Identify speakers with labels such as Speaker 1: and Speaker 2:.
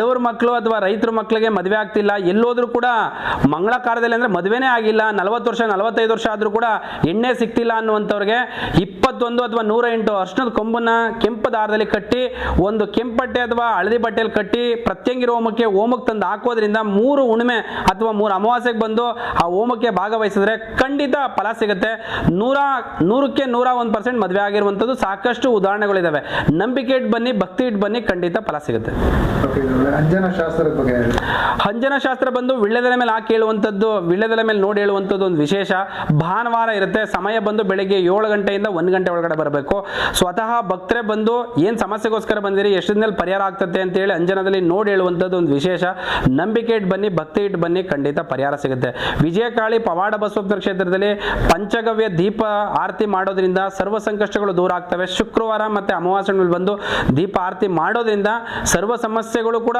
Speaker 1: ಬಡವ್ರ ಮಕ್ಕಳು ಅಥವಾ ರೈತರ ಮಕ್ಕಳಿಗೆ ಮದುವೆ ಆಗ್ತಿಲ್ಲ, ಎಲ್ಲೋದ್ರೂ ಕೂಡ ಮಂಗಳ ಕಾರ್ಯದಲ್ಲಿ ಅಂದರೆ ಮದುವೆನೇ ಆಗಿಲ್ಲ, ನಲವತ್ತು ವರ್ಷ, ನಲವತ್ತೈದು ವರ್ಷ ಆದರೂ ಕೂಡ ಎಣ್ಣೆ ಸಿಗ್ತಿಲ್ಲ ಅನ್ನುವಂಥವ್ರಿಗೆ ಇಪ್ಪತ್ತೊಂದು ಅಥವಾ ನೂರ ಎಂಟು ಅರ್ಶನದ ಕೊಂಬನ್ನ ಕೆಂಪು ದಾರದಲ್ಲಿ ಕಟ್ಟಿ, ಒಂದು ಕೆಂಪಟ್ಟೆ ಅಥವಾ ಹಳದಿ ಬಟ್ಟೆಯಲ್ಲಿ ಕಟ್ಟಿ, ಪ್ರತ್ಯಂಗಿರೋ ಹೋಮಕ್ಕೆ ಹೋಮಕ್ಕೆ ತಂದು ಹಾಕೋದ್ರಿಂದ ಮೂರು ಉಣಿಮೆ ಅಥವಾ ಮೂರು ಅಮಾವಾಸ್ಯೆಗೆ ಬಂದು ಆ ಹೋಮಕ್ಕೆ ಭಾಗವಹಿಸಿದ್ರೆ ಖಂಡಿತ ಫಲ ಸಿಗುತ್ತೆ. ನೂರ, ನೂರಕ್ಕೆ ನೂರ ಒಂದು ಪರ್ಸೆಂಟ್ ಮದುವೆ ಆಗಿರುವಂಥದ್ದು ಸಾಕಷ್ಟು ಉದಾಹರಣೆಗಳಿದ್ದಾವೆ ನಂಬಿಕೆ ಇಟ್ಟು ಬನ್ನಿ, ಭಕ್ತಿ ಇಟ್ಟು ಬನ್ನಿ, ಖಂಡಿತ ಫಲ ಸಿಗುತ್ತೆ.
Speaker 2: ಅಂಜನ ಶಾಸ್ತ್ರದ ಬಗ್ಗೆ
Speaker 1: ಅಂಜನ ಶಾಸ್ತ್ರ ಬಂದು ವಿಳ್ಳೆದೆಲೆ ಮೇಲೆ ಹಾಕಿ ಹೇಳುವಂಥದ್ದು ವಿಳ್ಳೆದೆಲೆ ಮೇಲೆ ನೋಡಿ ಹೇಳುವಂಥದ್ದು ಒಂದು ವಿಶೇಷ. ಭಾನುವಾರ ಇರುತ್ತೆ, ಸಮಯ ಬಂದು ಬೆಳಿಗ್ಗೆ ಏಳು ಗಂಟೆಯಿಂದ ಒಂದು ಗಂಟೆ ಒಳಗಡೆ ಬರಬೇಕು. ಸ್ವತಃ ಭಕ್ತರೇ ಬಂದು ಏನು ಸಮಸ್ಯೆಗೋಸ್ಕರ ಬಂದಿರಿ, ಎಷ್ಟು ದಿನದಲ್ಲಿ ಪರಿಹಾರ ಆಗ್ತದೆ ಅಂತ ಹೇಳಿ ಅಂಜನದಲ್ಲಿ ನೋಡಿ ಹೇಳುವಂಥದ್ದು ಒಂದು ವಿಶೇಷ. ನಂಬಿಕೆ ಇಟ್ಟು ಬನ್ನಿ, ಭಕ್ತಿ ಇಟ್ಟು ಬನ್ನಿ, ಖಂಡಿತ ಪರಿಹಾರ ಸಿಗುತ್ತೆ. ವಿಜಯಕಾಳಿ ಪವಾಡ ಬಸವೇಶ್ವರ ಕ್ಷೇತ್ರದಲ್ಲಿ ಪಂಚಗವ್ಯ ದೀಪ ಆರತಿ ಮಾಡೋದ್ರಿಂದ ಸರ್ವ ಸಂಕಷ್ಟಗಳು ದೂರ ಆಗ್ತವೆ. ಶುಕ್ರವಾರ ಮತ್ತೆ ಅಮಾವಾಸ್ಯ ಬಂದು ದೀಪ ಆರತಿ ಮಾಡೋದ್ರಿಂದ ಸರ್ವ ಸಮಸ್ಯೆಗಳು ಕೂಡ